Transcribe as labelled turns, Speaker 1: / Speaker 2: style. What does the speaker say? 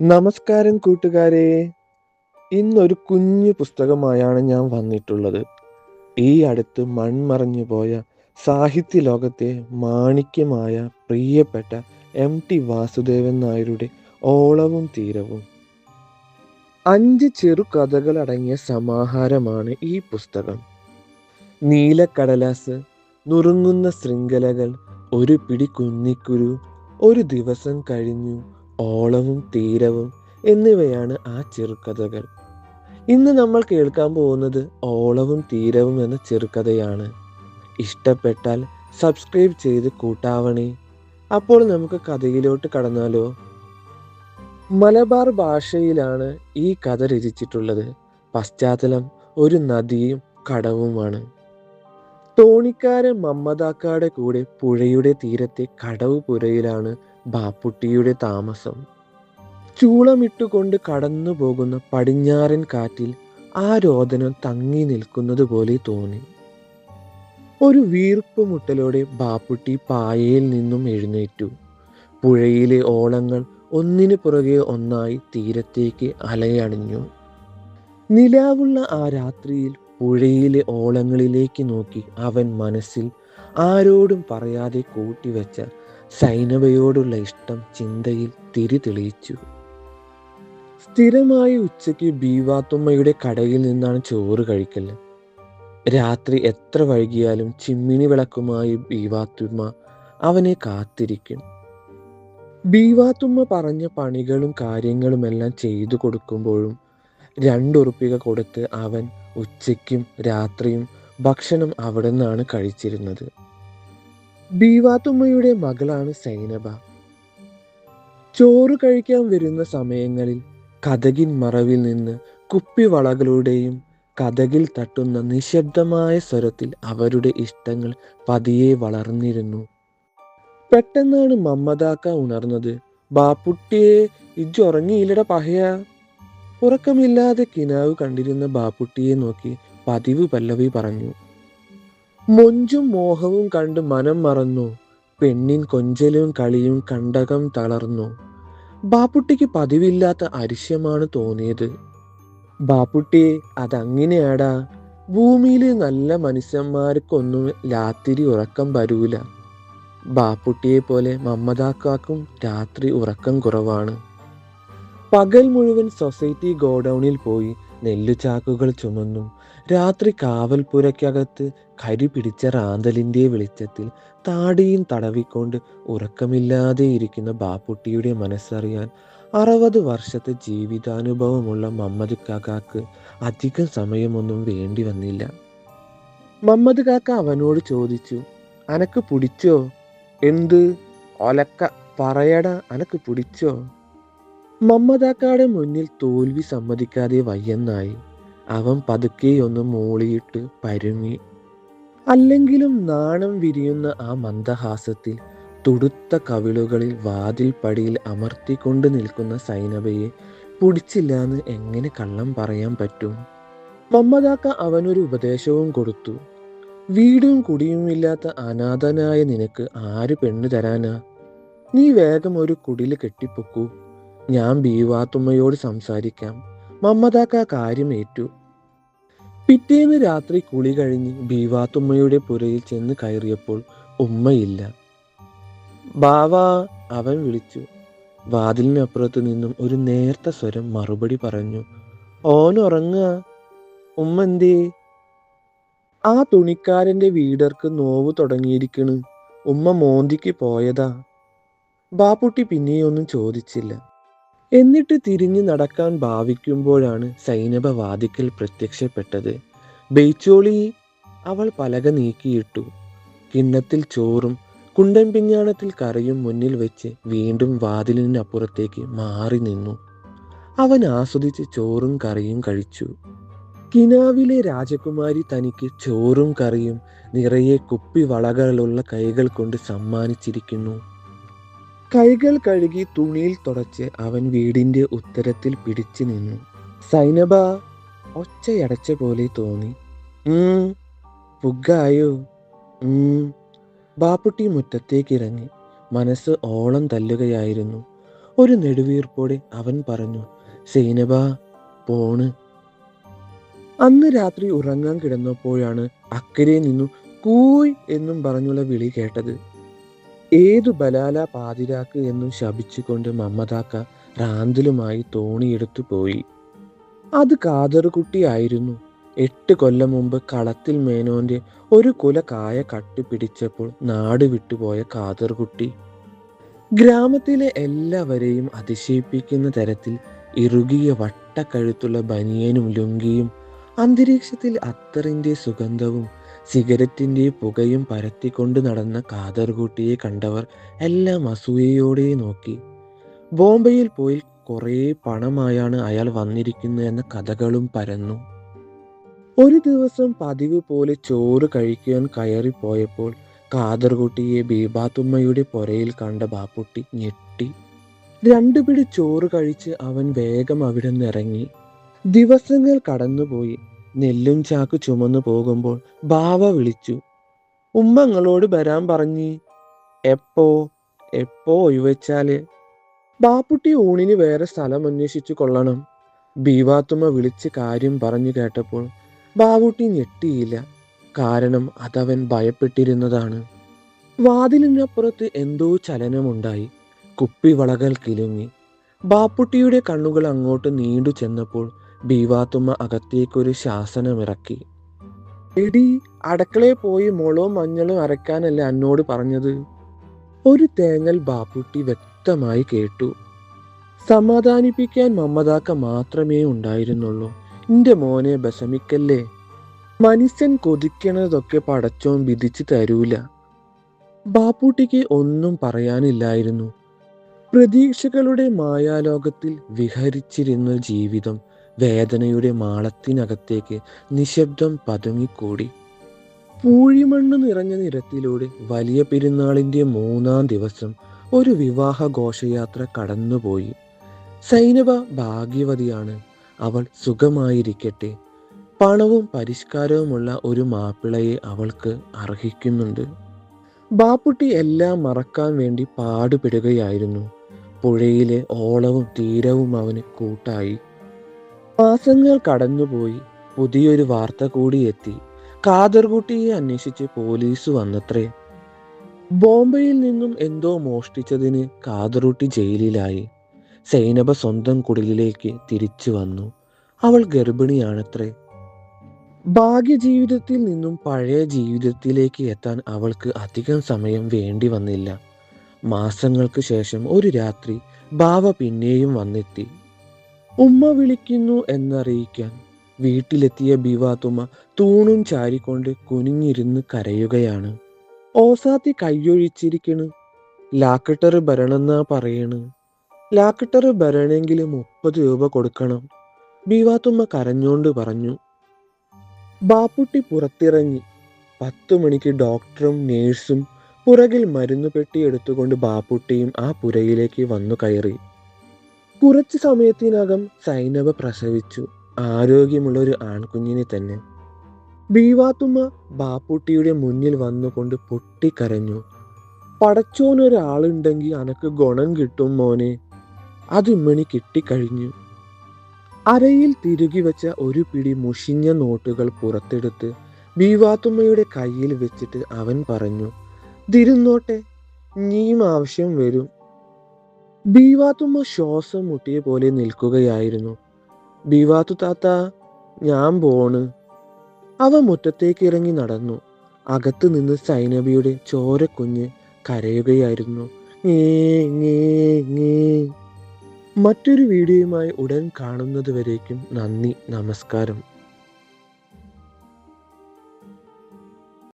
Speaker 1: നമസ്കാരം കൂട്ടുകാരെ. ഇന്നൊരു കുഞ്ഞു പുസ്തകമായാണ് ഞാൻ വന്നിട്ടുള്ളത്. ഈ അടുത്ത് മൺമറഞ്ഞു പോയ സാഹിത്യ ലോകത്തെ മാണിക്യമായ പ്രിയപ്പെട്ട എം ടി വാസുദേവൻ നായരുടെ ഓളവും തീരവും. അഞ്ച് ചെറുകഥകൾ അടങ്ങിയ സമാഹാരമാണ് ഈ പുസ്തകം. നീലക്കടലാസ് നുറുങ്ങുന്ന ശൃംഖലകൾ ഒരു പിടി കുന്നിക്കുരു ഒരു ദിവസം കഴിഞ്ഞു. ഓളവും തീരവും എന്നിവയാണ് ആ ചെറുകഥകൾ. ഇന്ന് നമ്മൾ കേൾക്കാൻ പോകുന്നത് ഓളവും തീരവും എന്ന ചെറുകഥയാണ്. ഇഷ്ടപ്പെട്ടാൽ സബ്സ്ക്രൈബ് ചെയ്ത് കൂട്ടാവണേ. അപ്പോൾ നമുക്ക് കഥയിലോട്ട് കടന്നാലോ? മലബാർ ഭാഷയിലാണ് ഈ കഥ രചിച്ചിട്ടുള്ളത്. പശ്ചാത്തലം ഒരു നദിയും കടവുമാണ്. തോണിക്കാരൻ മമ്മദാക്കാടെ കൂടെ പുഴയുടെ തീരത്തെ കടവ് പുരയിലാണ് ബാപ്പുട്ടിയുടെ താമസം. ചൂളമിട്ടുകൊണ്ട് കടന്നു പോകുന്ന പടിഞ്ഞാറൻ കാറ്റിൽ ആ രോദനം തങ്ങി നിൽക്കുന്നത് പോലെ തോന്നി. ഒരു വീർപ്പ് മുട്ടലോടെ ബാപ്പുട്ടി പായയിൽ നിന്നും എഴുന്നേറ്റു. പുഴയിലെ ഓളങ്ങൾ ഒന്നിനു പുറകെ ഒന്നായി തീരത്തേക്ക് അലയണിഞ്ഞു. നിലാവുള്ള ആ രാത്രിയിൽ പുഴയിലെ ഓളങ്ങളിലേക്ക് നോക്കി അവൻ മനസ്സിൽ ആരോടും പറയാതെ കൂട്ടിവെച്ച സൈനബയോടുള്ള ഇഷ്ടം ചിന്തയിൽ തിരി തെളിയിച്ചു. സ്ഥിരമായി ഉച്ചയ്ക്ക് ബീവാത്തുമ്മയുടെ കടയിൽ നിന്നാണ് ചോറ് കഴിക്കൽ. രാത്രി എത്ര വൈകിയാലും ചിമ്മിണി വിളക്കുമായി ബീവാത്തുമ്മ അവനെ കാത്തിരിക്കും. ബീവാത്തുമ്മ പറഞ്ഞ പണികളും കാര്യങ്ങളുമെല്ലാം ചെയ്തു കൊടുക്കുമ്പോഴും രണ്ടുറുപ്പിക കൊടുത്ത് അവൻ ഉച്ചയ്ക്കും രാത്രിയും ഭക്ഷണം അവിടെ നിന്നാണ് കഴിച്ചിരുന്നത്. ബീവാത്തുമ്മയുടെ മകളാണ് സൈനബ. ചോറ് കഴിക്കാൻ വരുന്ന സമയങ്ങളിൽ കഥകിൻ മറവിൽ നിന്ന് കുപ്പിവളകളുടെയും കഥകിൽ തട്ടുന്ന നിശബ്ദമായ സ്വരത്തിൽ അവരുടെ ഇഷ്ടങ്ങൾ പതിയെ വളർന്നിരുന്നു. പെട്ടെന്നാണ് മമ്മദാക്ക ഉണർന്നത് ബാപ്പുട്ടിയെ ഇജ്ജുറങ്ങിയില്ലട പഹയ. ഉറക്കമില്ലാതെ കിനാവ് കണ്ടിരുന്ന ബാപ്പുട്ടിയെ നോക്കി പതിവ് പല്ലവി പറഞ്ഞു. മൊഞ്ചും മോഹവും കണ്ട് മനം മറന്നു. പെണ്ണിൻ കൊഞ്ചലും കളിയും കണ്ടകം തളർന്നു. ബാപ്പുട്ടിക്ക് പതിവില്ലാത്ത അരിശ്യമാണ് തോന്നിയത്. ബാപ്പുട്ടി അതങ്ങനെയാടാ. ഭൂമിയിലെ നല്ല മനുഷ്യന്മാർക്കൊന്നും രാത്രി ഉറക്കം വരൂല. ബാപ്പുട്ടിയെ പോലെ മമ്മദാക്കാക്കും രാത്രി ഉറക്കം കുറവാണ്. പകൽ മുഴുവൻ സൊസൈറ്റി ഗോഡൗണിൽ പോയി നെല്ലുചാക്കുകൾ ചുമന്നും. രാത്രി കാവൽപ്പുരയ്ക്കകത്ത് കരി പിടിച്ച റാന്തലിന്റെ വെളിച്ചത്തിൽ താടിയും തടവിക്കൊണ്ട് ഉറക്കമില്ലാതെ ഇരിക്കുന്ന ബാപ്പുട്ടിയുടെ മനസ്സറിയാൻ അറുപത് വർഷത്തെ ജീവിതാനുഭവമുള്ള മമ്മദ് കാക്കാക്ക് അധികം സമയമൊന്നും വേണ്ടി വന്നില്ല. മമ്മദ് കാക്ക അവനോട് ചോദിച്ചു അനക്ക് പിടിച്ചോ? എന്ത്? ഒലക്ക പറയട അനക്ക് പിടിച്ചോ? മമ്മദാക്കാടെ മുന്നിൽ തോൽവി സമ്മതിക്കാതെ വയ്യെന്നായി. അവൻ പതുക്കെ ഒന്ന് മൂളിയിട്ട് പരുങ്ങി. അല്ലെങ്കിലും നാണം വിരിയുന്ന ആ മന്ദഹാസത്തിൽ തുടുത്ത കവിളുകളിൽ വാതിൽ പടിയിൽ അമർത്തിക്കൊണ്ട് നിൽക്കുന്ന സൈനബയെ പിടിച്ചില്ലാന്ന് എങ്ങനെ കള്ളം പറയാൻ പറ്റും? മമ്മദാക്ക അവനൊരു ഉപദേശവും കൊടുത്തു. വീടും കുടിയുമില്ലാത്ത അനാഥനായ നിനക്ക് ആര് പെണ്ണ് തരാനാ? നീ വേഗം ഒരു കുടിൽ കെട്ടിപ്പൊക്കൂ. ഞാൻ ബീവാത്തുമ്മയോട് സംസാരിക്കാം. മമ്മദാക്ക കാര്യം ഏറ്റു പിറ്റേന്ന് രാത്രി കുളി കഴിഞ്ഞ് ബീവാത്തുമ്മയുടെ പുരയിൽ ചെന്ന് കയറിയപ്പോൾ ഉമ്മയില്ല. ബാവാ അവൻ വിളിച്ചു. വാതിലിനപ്പുറത്തു നിന്നും ഒരു നേർത്ത സ്വരം മറുപടി പറഞ്ഞു. ഓൻ ഉറങ്ങുക. ഉമ്മ എന്തേ? ആ തുണിക്കാരന്റെ വീടർക്ക് നോവ് തുടങ്ങിയിരിക്കണ്. ഉമ്മ മോന്തിക്ക് പോയതാ. ബാപ്പുട്ടി പിന്നെയൊന്നും ചോദിച്ചില്ല. എന്നിട്ട് തിരിഞ്ഞു നടക്കാൻ ഭാവിക്കുമ്പോഴാണ് സൈനബ വാതിക്കൽ പ്രത്യക്ഷപ്പെട്ടത്. ബെയ്ച്ചോളി അവൾ പലക നീക്കിയിട്ടു. കിണ്ണത്തിൽ ചോറും കുണ്ടൻ പിഞ്ഞാണത്തിൽ കറിയും മുന്നിൽ വെച്ച് വീണ്ടും വാതിലിനപ്പുറത്തേക്ക് മാറി നിന്നു. അവൻ ആസ്വദിച്ച് ചോറും കറിയും കഴിച്ചു. കിനാവിലെ രാജകുമാരി തനിക്ക് ചോറും കറിയും നിറയെ കുപ്പി വളകളുള്ള കൈകൾ കൊണ്ട് സമ്മാനിച്ചിരിക്കുന്നു. കൈകൾ കഴുകി തുണിയിൽ തുടച്ച് അവൻ വീടിന്റെ ഉത്തരത്തിൽ പിടിച്ചു നിന്നു. സൈനബ ഒച്ചയടച്ച പോലെ തോന്നി. പുഗ്ഗായോ? ബാപ്പുട്ടി മുറ്റത്തേക്കിറങ്ങി. മനസ്സ് ഓളം തല്ലുകയായിരുന്നു. ഒരു നെടുവീർപ്പോടെ അവൻ പറഞ്ഞു സൈനബ പോണ്. അന്ന് രാത്രി ഉറങ്ങാൻ കിടന്നപ്പോഴാണ് അക്കരെ നിന്നു കൂയ് എന്നും പറഞ്ഞുള്ള വിളി കേട്ടത്. ഏതു ബലാല പാതിരാക്ക് എന്നും ശപിച്ചുകൊണ്ട് മമ്മദാക്ക റാന്തലുമായി തോണിയെടുത്തു പോയി. അത് കാതറുകുട്ടിയായിരുന്നു. എട്ട് കൊല്ലം മുമ്പ് കളത്തിൽ മേനോന്റെ ഒരു കുല കായ കട്ടുപിടിച്ചപ്പോൾ നാട് വിട്ടുപോയ കാതർകുട്ടി ഗ്രാമത്തിലെ എല്ലാവരെയും അതിശയിപ്പിക്കുന്ന തരത്തിൽ ഇറുകിയ വട്ടക്കഴുത്തുള്ള ബനിയനും ലുങ്കിയും അന്തരീക്ഷത്തിൽ അത്തറിന്റെ സുഗന്ധവും സിഗരറ്റിന്റെ പുകയും പരത്തിക്കൊണ്ട് നടന്ന കാതർകുട്ടിയെ കണ്ടവർ എല്ലാം അസൂയയോടെ നോക്കി. ബോംബെയിൽ പോയി കുറേ പണമായാണ് അയാൾ വന്നിരിക്കുന്നത് എന്ന കഥകളും പരന്നു. ഒരു ദിവസം പതിവ് പോലെ ചോറ് കഴിക്കാൻ കയറിപ്പോയപ്പോൾ കാതർകുട്ടിയെ ബീബാത്തുമ്മയുടെ പുരയിൽ കണ്ട ബാപ്പുട്ടി ഞെട്ടി. രണ്ടു പിടി ചോറ് കഴിച്ച് അവൻ വേഗം അവിടെ നിന്നിറങ്ങി ദിവസങ്ങൾ കടന്നുപോയി. നെല്ലും ചാക്ക് ചുമന്നു പോകുമ്പോൾ ബാവ വിളിച്ചു ഉമ്മങ്ങളോട് വരാൻ പറഞ്ഞു. എപ്പോ? എപ്പോ ഒഴിവെച്ചാൽ? ബാപ്പുട്ടി ഊണിന് വേറെ സ്ഥലം അന്വേഷിച്ചു കൊള്ളണം. ബീവാത്തുമ്മ വിളിച്ച് കാര്യം പറഞ്ഞു കേട്ടപ്പോൾ ബാവുട്ടി ഞെട്ടിയില്ല. കാരണം അതവൻ ഭയപ്പെട്ടിരുന്നതാണ്. വാതിലിനപ്പുറത്ത് എന്തോ ചലനമുണ്ടായി. കുപ്പിവളകൾ കിലുങ്ങി. ബാപ്പുട്ടിയുടെ കണ്ണുകൾ അങ്ങോട്ട് നീണ്ടു ചെന്നപ്പോൾ ബീവാത്തുമ്മ അകത്തേക്കൊരു ശാസനമിറക്കി. എടി അടുക്കളയിൽ പോയി മുളവും മഞ്ഞളും അരക്കാനല്ല എന്നോട് പറഞ്ഞത്? ഒരു തേങ്ങൽ ബാപ്പുട്ടി വ്യക്തമായി കേട്ടു. സമാധാനിപ്പിക്കാൻ മമ്മദാക്ക മാത്രമേ ഉണ്ടായിരുന്നുള്ളൂ. എന്റെ മോനെ ബസമിക്കല്ലേ മനുഷ്യൻ കൊതിക്കണതൊക്കെ പടച്ചോൻ വിധിച്ചു തരൂല. ബാപ്പൂട്ടിക്ക് ഒന്നും പറയാനില്ലായിരുന്നു. പ്രതീക്ഷകളുടെ മായാലോകത്തിൽ വിഹരിച്ചിരുന്ന ജീവിതം. വേദനയുടെ മാളത്തിനകത്തേക്ക് നിശബ്ദം പതുങ്ങിക്കൂടി. പൂഴിമണ്ണ് നിറഞ്ഞ നിരത്തിലൂടെ വലിയ പെരുന്നാളിന്റെ മൂന്നാം ദിവസം ഒരു വിവാഹ ഘോഷയാത്ര കടന്നുപോയി. സൈനവ ഭാഗ്യവതിയാണ്. അവൾ സുഖമായിരിക്കട്ടെ. പണവും പരിഷ്കാരവുമുള്ള ഒരു മാപ്പിളയെ അവൾക്ക് അർഹിക്കുന്നുണ്ട്. ബാപ്പുട്ടി എല്ലാം മറക്കാൻ വേണ്ടി പാടുപെടുകയായിരുന്നു. പുഴയിലെ ഓളവും തീരവും അവന് കൂട്ടായി. മാസങ്ങൾ കടന്നുപോയി. പുതിയൊരു വാർത്ത കൂടി എത്തി. കാതർകുട്ടിയെ അന്വേഷിച്ച് പോലീസ് വന്നത്രേ. ബോംബെയിൽ നിന്നും എന്തോ മോഷ്ടിച്ചതിന് കാതറുട്ടി ജയിലിലായി. സൈനബ സ്വന്തം കുടിലിലേക്ക് തിരിച്ചു വന്നു. അവൾ ഗർഭിണിയാണത്രേ. ഭാഗ്യ ജീവിതത്തിൽ നിന്നും പഴയ ജീവിതത്തിലേക്ക് എത്താൻ അവൾക്ക് അധികം സമയം വേണ്ടി വന്നില്ല. മാസങ്ങൾക്ക് ശേഷം ഒരു രാത്രി ബാവ പിന്നെയും വന്നെത്തി. ഉമ്മ വിളിക്കുന്നു എന്നറിയിക്കാൻ വീട്ടിലെത്തിയ ബിവാത്തുമ്മ തൂണും ചാരിക്കൊണ്ട് കുനിഞ്ഞിരുന്ന് കരയുകയാണ്. ഓസാത്തി കയ്യൊഴിച്ചിരിക്കണ് ലാക്കട്ടർ ഭരണെന്നാ പറയണ്. ലാക്കട്ടർ ഭരണമെങ്കിൽ മുപ്പത് രൂപ കൊടുക്കണം. ബിവാത്തുമ്മ കരഞ്ഞോണ്ട് പറഞ്ഞു. ബാപ്പുട്ടി പുറത്തിറങ്ങി. പത്തു മണിക്ക് ഡോക്ടറും നേഴ്സും പുറകിൽ മരുന്ന് പെട്ടി എടുത്തുകൊണ്ട് ബാപ്പുട്ടിയും ആ പുരയിലേക്ക് വന്നു കയറി. കുറച്ചു സമയത്തിനകം സൈനവ പ്രസവിച്ചു. ആരോഗ്യമുള്ള ഒരു ആൺകുഞ്ഞിനെ തന്നെ. ബീവാത്തുമ്മ ബാപ്പുട്ടിയുടെ മുന്നിൽ വന്നുകൊണ്ട് പൊട്ടിക്കരഞ്ഞു. പടച്ചോനൊരാളുണ്ടെങ്കിൽ അനക്ക് ഗുണം കിട്ടും മോനെ. അത് ഇമ്മണി കിട്ടിക്കഴിഞ്ഞു. അരയിൽ തിരുകി വെച്ച ഒരു പിടി മുഷിഞ്ഞ നോട്ടുകൾ പുറത്തെടുത്ത് ബീവാത്തുമ്മയുടെ കയ്യിൽ വെച്ചിട്ട് അവൻ പറഞ്ഞു തിരുന്നോട്ടെ നീയും ആവശ്യം വരും. ബീവാത്തുമ്മ ശ്വാസം മുട്ടിയ പോലെ നിൽക്കുകയായിരുന്നു. ബീവാത്തു താത്ത ഞാൻ പോണ്. അവ മുറ്റത്തേക്ക് ഇറങ്ങി നടന്നു. അകത്ത് നിന്ന് സൈനബിയുടെ ചോരക്കുഞ്ഞ് കരയുകയായിരുന്നു. മറ്റൊരു വീഡിയോയുമായി ഉടൻ കാണുന്നത് വരേക്കും നന്ദി നമസ്കാരം.